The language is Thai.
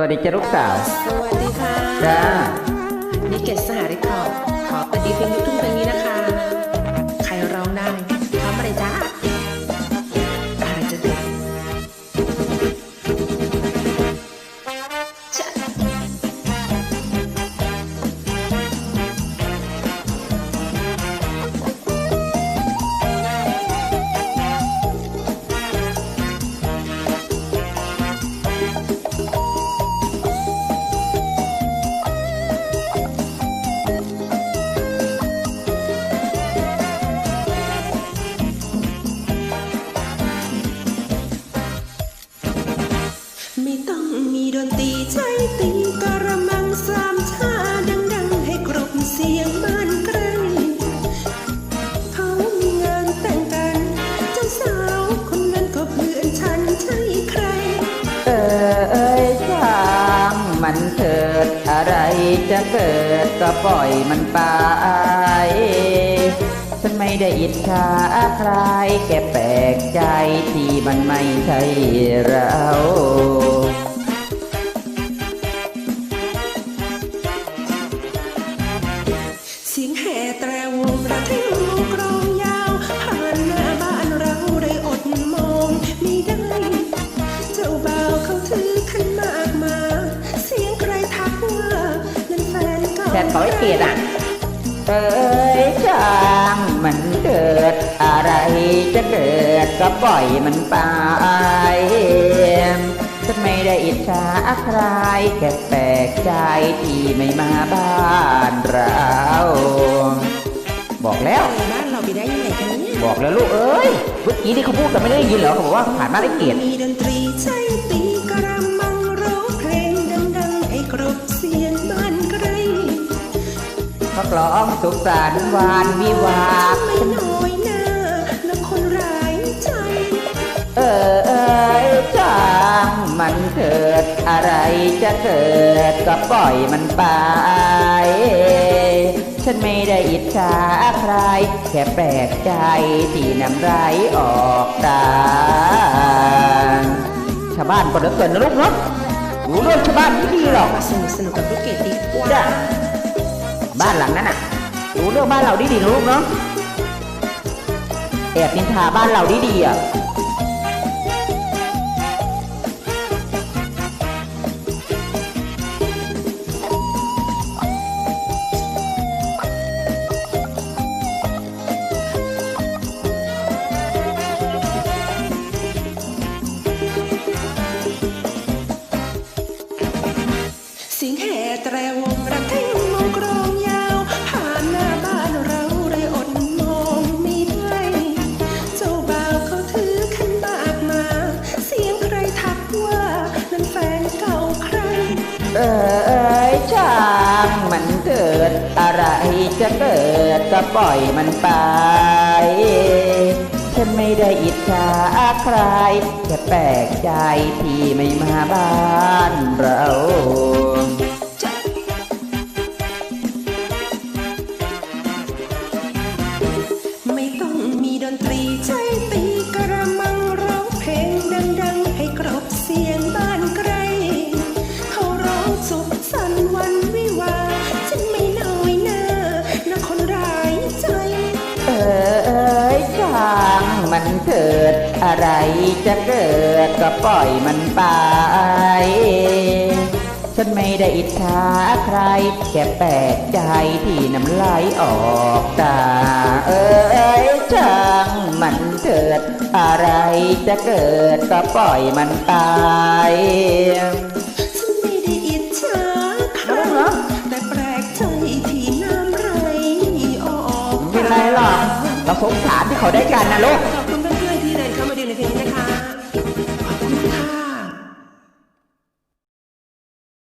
วัสดีจ้าลูกสาว สวัสดีค่ะจ้านี่เกศสหริขอบขอประดิษฐ์เพลงลูกทุ่งเพลงนี้นะค อะไรจะเกิดก็ปล่อยมันไป ฉันไม่ได้อิจฉาใครแค่แปลกใจที่มันไม่ใช่เราเสียงแห่แตรวงระทึกวงกร แต่ขอให้เกียรติอะเอ้ยช่างมันเกิดอะไรจะเกิดก็ปล่อยมันไปฉันไม่ได้อิจฉาใครแค่แปลกใจที่ไม่มาบ้านเรา บอกแล้ว บ้านเราไปได้ยังไงกันเนี่ยบอกแล้วลูกเอ้ยเมื่อกี้ที่เขาพูดกันไม่ได้ยินเหรอเขาบอกว่าผ่านมาได้เกียรติ มีดนตรีใช้ตี เขากลองสุขสันต์วันวิวาไม่น้อยหน้าและคนร้ายใจ เออเอยช่างมันเกิดอะไรจะเกิดก็ปล่อยมันไป ฉันไม่ได้อิจฉาใคร แค่แปลกใจที่นำไรออกตาชาวบ้านก็เหลือเกินนะลูกเนาะดูเรื่องชาวบ้านไม่ดีหรอกสนุกสนุกกับลูกเกดดีกว่าจ้ะ บ้านหลังนั้นน่ะดูเรื่องบ้านเราดีดีนะลูกเนาะแอบนินทาบ้านเราดีดีอะ เอ้ยช่างมันเกิดอะไรจะเกิดก็ปล่อยมันไป ฉันไม่ได้อิจฉาใครแค่แปลกใจที่ไม่มาบ้านเรา มันเกิด อะไรจะเกิดก็ปล่อยมันไป ฉันไม่ได้อิจฉาใคร แค่แปลกใจที่น้ำลายออกตา เอ้ยช่างมันเกิด อะไรจะเกิดก็ปล่อยมันไปฉันไม่ได้อิจฉาใครเอาเหรอแต่แปลกใจที่น้ำไหลออกไม่เป็นไรหรอกเราสงสารที่เขาได้กันนะลูกขอบ